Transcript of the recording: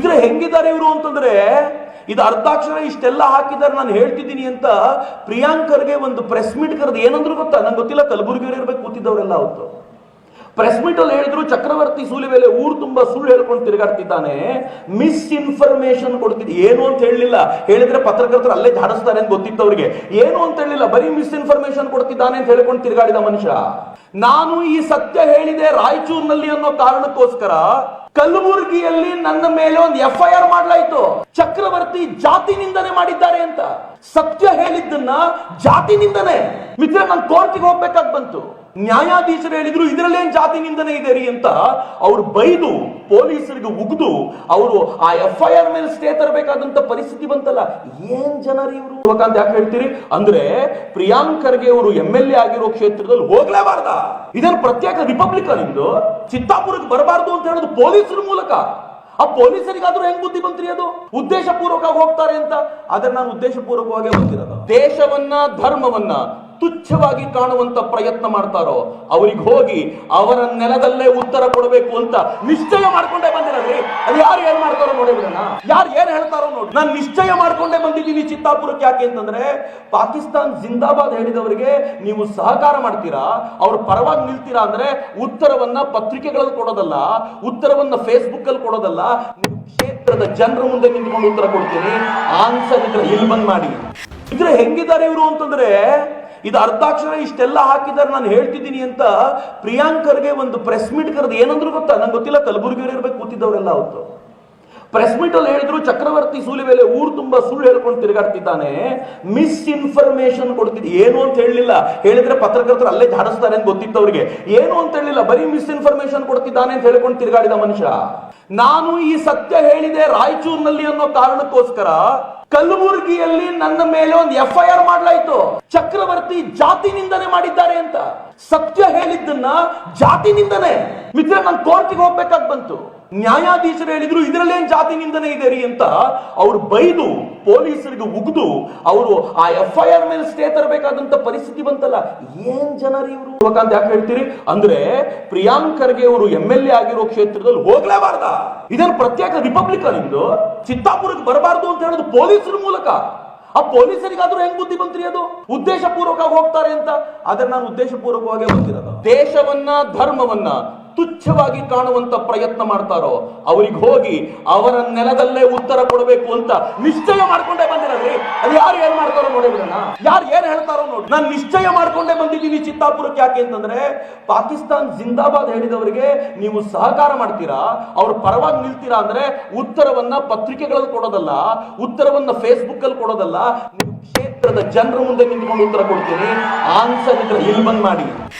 ಇದ್ರೆ ಹೆಂಗಿದ್ದಾರೆ ಇವರು ಅಂತಂದ್ರೆ, ಇದು ಅರ್ಧಾಕ್ಷರ ಇಷ್ಟೆಲ್ಲ ಹಾಕಿದ್ದಾರೆ, ನಾನು ಹೇಳ್ತಿದ್ದೀನಿ ಅಂತ ಪ್ರಿಯಾಂಕರ್ಗೆ ಒಂದು ಪ್ರೆಸ್ ಮೀಟ್ ಕರೆದು ಏನಂದ್ರು ಗೊತ್ತಾ? ನಂಗೆ ಗೊತ್ತಿಲ್ಲ, ಕಲಬುರಗಿಯವರು ಇರ್ಬೇಕು, ಕೂತಿದ್ದವರೆಲ್ಲ ಅವತ್ತು. ಪ್ರೆಸ್ ಮೀಟ್ ಅಲ್ಲಿ ಹೇಳಿದ್ರು, ಚಕ್ರವರ್ತಿ ಸೂಲಿವೆಲೆ ಊರು ತುಂಬಾ ಸುಳ್ಳು ಹೇಳ್ಕೊಂಡು ತಿರುಗಾಡ್ತಿದ್ದಾನೆ ಮಿಸ್ ಕೊಡ್ತಿದ್ದೆ ಏನು ಅಂತ ಹೇಳಲಿಲ್ಲ. ಹೇಳಿದ್ರೆ ಪತ್ರಕರ್ತರು ಅಲ್ಲೇ ಜಾಡಿಸ್ತಾರೆ ಅಂತ ಗೊತ್ತಿತ್ತು ಅವ್ರಿಗೆ ಏನು ಅಂತ ಹೇಳಿಲ್ಲ ಬರೀ ಮಿಸ್ ಇನ್ಫಾರ್ಮೇಶನ್ ಕೊಡ್ತಿದ್ದಾನೆ ಅಂತ ಹೇಳ್ಕೊಂಡು ತಿರುಗಾಡಿದ ಮನುಷ್ಯ. ನಾನು ಈ ಸತ್ಯ ಹೇಳಿದೆ ರಾಯಚೂರಿನಲ್ಲಿ ಅನ್ನೋ ಕಾರಣಕ್ಕೋಸ್ಕರ ಕಲಬುರಗಿಯಲ್ಲಿ ನನ್ನ ಮೇಲೆ ಒಂದು ಎಫ್ ಐ ಆರ್ ಮಾಡಲಾಯ್ತು. ಚಕ್ರವರ್ತಿ ಜಾತಿ ನಿಂದನೆ ಮಾಡಿದ್ದಾರೆ ಅಂತ. ಸತ್ಯ ಹೇಳಿದ್ದನ್ನ ಜಾತಿ ನಿಂದನೆ ಮಿತ್ರ ನಾನು ಕೋರ್ಟಿಗೆ ಹೋಗ್ಬೇಕಾಗಿ ಬಂತು. ನ್ಯಾಯಾಧೀಶರು ಹೇಳಿದ್ರು ಇದರಲ್ಲೇನ್ ಜಾತಿ ನಿಂದನೆ ಇದೆ ರೀ ಅಂತ ಅವ್ರು ಬೈದು ಪೊಲೀಸರಿಗೆ ಉಗಿದು ಅವರು ಆ ಎಫ್ ಐ ಆರ್ ಮೇಲೆ ಸ್ಟೇ ತರಬೇಕಾದಂತ ಪರಿಸ್ಥಿತಿ ಬಂತಲ್ಲ, ಏನ್ ಜನ ಇವರು? ಅಂತ ಯಾಕೆ ಹೇಳ್ತೀರಿ? ಅಂದ್ರೆ ಪ್ರಿಯಾಂಕರ್ಗೆ ಅವರು ಎಂ ಎಲ್ ಎ ಆಗಿರೋ ಕ್ಷೇತ್ರದಲ್ಲಿ ಹೋಗ್ಲೇಬಾರ್ದ. ಇದನ್ನ ಪ್ರತ್ಯೇಕ ರಿಪಬ್ಲಿಕನ್ ಇಂದು ಚಿತ್ತಾಪುರಕ್ಕೆ ಬರಬಾರ್ದು ಅಂತ ಹೇಳೋದು ಪೊಲೀಸರ ಮೂಲಕ. ಆ ಪೊಲೀಸರಿಗಾದ್ರೂ ಹೆಂಗ್ ಬುದ್ಧಿ ಬಂತ್ರಿ ಅದು? ಉದ್ದೇಶ ಹೋಗ್ತಾರೆ ಅಂತ. ಆದ್ರೆ ನಾನು ಉದ್ದೇಶ ಪೂರ್ವಕವಾಗಿ ಬಂದಿರೋದು. ದೇಶವನ್ನ, ಧರ್ಮವನ್ನ ತುಚ್ಛವಾಗಿ ಕಾಣುವಂತ ಪ್ರಯತ್ನ ಮಾಡ್ತಾರೋ, ಅವ್ರಿಗೆ ಹೋಗಿ ಅವರ ನೆಲದಲ್ಲೇ ಉತ್ತರ ಕೊಡಬೇಕು ಅಂತ ನಿಶ್ಚಯ ಮಾಡ್ಕೊಂಡೇ ಬಂದಿರಲ್ರಿ ಅದು ಯಾರು ಏನ್ ಮಾಡ್ತಾರೋ ನೋಡಿ ಬಿಡೋಣ. ಯಾರು ಏನ್ ಹೇಳ್ತಾರೋ ನೋಡಿ. ನಾನು ನಿಶ್ಚಯ ಮಾಡ್ಕೊಂಡೇ ಬಂದಿದ್ದೀನಿ ಚಿತ್ತಾಪುರಕ್ಕೆ ಯಾಕೆ ಅಂತಂದ್ರೆ, ಪಾಕಿಸ್ತಾನ್ ಜಿಂದಾಬಾದ್ ಹೇಳಿದವರಿಗೆ ನೀವು ಸಹಕಾರ ಮಾಡ್ತೀರಾ, ಅವ್ರ ಪರವಾಗಿ ನಿಲ್ತೀರಾ ಅಂದ್ರೆ ಉತ್ತರವನ್ನ ಪತ್ರಿಕೆಗಳಲ್ಲಿ ಕೊಡೋದಲ್ಲ, ಉತ್ತರವನ್ನ ಫೇಸ್ಬುಕ್ ಅಲ್ಲಿ ಕೊಡೋದಲ್ಲ, ನೀವು ಕ್ಷೇತ್ರದ ಜನರ ಮುಂದೆ ನಿಂತ್ಕೊಂಡು ಉತ್ತರ ಕೊಡ್ತೀನಿ. ಆನ್ಸರ್ ಇದ್ರೆ ಇಲ್ಲಿ ಬಂದ್ ಮಾಡಿ. ಇದ್ರೆ ಹೆಂಗಿದ್ದಾರೆ ಇವರು ಅಂತಂದ್ರೆ ಇದು ಅರ್ಧಾಕ್ಷರ ಇಷ್ಟೆಲ್ಲ ಹಾಕಿದ್ದಾರೆ ನಾನು ಹೇಳ್ತಿದ್ದೀನಿ ಅಂತ ಪ್ರಿಯಾಂಕರ್ಗೆ ಒಂದು ಪ್ರೆಸ್ ಮೀಟ್ ಕರೆದು ಏನಂದ್ರು ಗೊತ್ತಾ? ನಂಗೆ ಗೊತ್ತಿಲ್ಲ ಕಲಬುರಗಿಯವರು ಇರ್ಬೇಕು, ಕೂತಿದ್ದವರೆಲ್ಲ ಅವತ್ತು. ಪ್ರೆಸ್ ಮೀಟ್ ಅಲ್ಲಿ ಹೇಳಿದ್ರು, ಚಕ್ರವರ್ತಿ ಸೂಲಿವೆಲೆ ಊರು ತುಂಬಾ ಸುಳ್ಳು ಹೇಳ್ಕೊಂಡು ತಿರುಗಾಡ್ತಿದ್ದಾನೆ ಮಿಸ್ ಇನ್ಫಾರ್ಮೇಶನ್ ಕೊಡ್ತಿದ್ದೆ ಏನು ಅಂತ ಹೇಳಲಿಲ್ಲ. ಹೇಳಿದ್ರೆ ಪತ್ರಕರ್ತರು ಅಲ್ಲೇ ಜಾಡಿಸ್ತಾರೆ ಅಂತ ಗೊತ್ತಿತ್ತು ಅವ್ರಿಗೆ ಏನು ಅಂತ ಹೇಳಿಲ್ಲ ಬರೀ ಮಿಸ್ ಇನ್ಫಾರ್ಮೇಶನ್ ಕೊಡ್ತಿದ್ದಾನೆ ಅಂತ ಹೇಳ್ಕೊಂಡು ತಿರುಗಾಡಿದ ಮನುಷ್ಯ. ನಾನು ಈ ಸತ್ಯ ಹೇಳಿದೆ ರಾಯಚೂರಿನಲ್ಲಿ ಅನ್ನೋ ಕಾರಣಕ್ಕೋಸ್ಕರ ಕಲಬುರಗಿಯಲ್ಲಿ ನನ್ನ ಮೇಲೆ ಒಂದು ಎಫ್ ಐ ಆರ್ ಮಾಡಲಾಯಿತು. ಚಕ್ರವರ್ತಿ ಜಾತಿ ನಿಂದನೆ ಮಾಡಿದ್ದಾರೆ ಅಂತ. ಸತ್ಯ ಹೇಳಿದ್ದನ್ನ ಜಾತಿ ನಿಂದನೆ ಮಿತ್ರ ನಾನು ಕೋರ್ಟಿಗೆ ಹೋಗ್ಬೇಕಾಗಿ ಬಂತು. ನ್ಯಾಯಾಧೀಶರು ಹೇಳಿದ್ರು ಇದರಲ್ಲೇನ್ ಜಾತಿ ನಿಂದನೆ ಇದೆ ರೀ ಅಂತ ಅವ್ರು ಬೈದು ಪೊಲೀಸರಿಗೆ ಉಗಿದು ಅವರು ಆ ಎಫ್ ಐ ಆರ್ ಮೇಲೆ ಸ್ಟೇ ತರಬೇಕಾದಂತ ಪರಿಸ್ಥಿತಿ ಬಂತಲ್ಲ. ಏನ್ ಜನರಿ ಇವರು? ಅಂತ ಯಾಕೆ ಹೇಳ್ತೀರಿ? ಅಂದ್ರೆ ಪ್ರಿಯಾಂಕರ್ಗೆ ಅವರು ಎಂ ಎಲ್ ಎ ಆಗಿರೋ ಕ್ಷೇತ್ರದಲ್ಲಿ ಹೋಗ್ಲೇಬಾರ್ದ. ಇದನ್ನು ಪ್ರತ್ಯೇಕ ರಿಪಬ್ಲಿಕನ್ ಇಂದು? ಚಿತ್ತಾಪುರಕ್ಕೆ ಬರಬಾರ್ದು ಅಂತ ಹೇಳೋದು ಪೊಲೀಸರ ಮೂಲಕ. ಆ ಪೊಲೀಸರಿಗಾದ್ರೂ ಹೆಂಗ್ ಬುದ್ಧಿ ಬಂತ್ರಿ ಅದು? ಉದ್ದೇಶ ಪೂರ್ವಕವಾಗಿ ಹೋಗ್ತಾರೆ ಅಂತ. ಆದ್ರೆ ನಾನು ಉದ್ದೇಶ ಪೂರ್ವಕವಾಗಿ ದೇಶವನ್ನ, ಧರ್ಮವನ್ನ ತುಚ್ಛವಾಗಿ ಕಾಣುವಂತ ಪ್ರಯತ್ನ ಮಾಡ್ತಾರೋ, ಅವ್ರಿಗೆ ಹೋಗಿ ಅವರ ನೆಲದಲ್ಲೇ ಉತ್ತರ ಕೊಡಬೇಕು ಅಂತ ನಿಶ್ಚಯ ಮಾಡ್ಕೊಂಡೇ ಬಂದಿರಲ್ರಿ ಅದು ಯಾರು ಏನ್ ಮಾಡ್ತಾರೋ ನೋಡಿ ಯಾರು ಏನ್ ಹೇಳ್ತಾರೋ ನೋಡಿ. ನಾನು ನಿಶ್ಚಯ ಮಾಡ್ಕೊಂಡೇ ಬಂದಿದ್ದೀನಿ ಚಿತ್ತಾಪುರಕ್ಕೆ ಯಾಕೆ ಅಂತಂದ್ರೆ, ಪಾಕಿಸ್ತಾನ್ ಜಿಂದಾಬಾದ್ ಹೇಳಿದವರಿಗೆ ನೀವು ಸಹಕಾರ ಮಾಡ್ತೀರಾ, ಅವ್ರ ಪರವಾಗಿ ನಿಲ್ತೀರಾ ಅಂದ್ರೆ ಉತ್ತರವನ್ನ ಪತ್ರಿಕೆಗಳಲ್ಲಿ ಕೊಡೋದಲ್ಲ, ಉತ್ತರವನ್ನ ಫೇಸ್ಬುಕ್ ಅಲ್ಲಿ ಕೊಡೋದಲ್ಲ ಕ್ಷೇತ್ರದ ಜನರ ಮುಂದೆ ನಿಂತ್ಕೊಂಡು ಉತ್ತರ ಕೊಡ್ತೀನಿ. ಆನ್ಸರ್ ಇದ್ರೆ ಇಲ್ಲಿ ಬಂದ್ ಮಾಡಿ.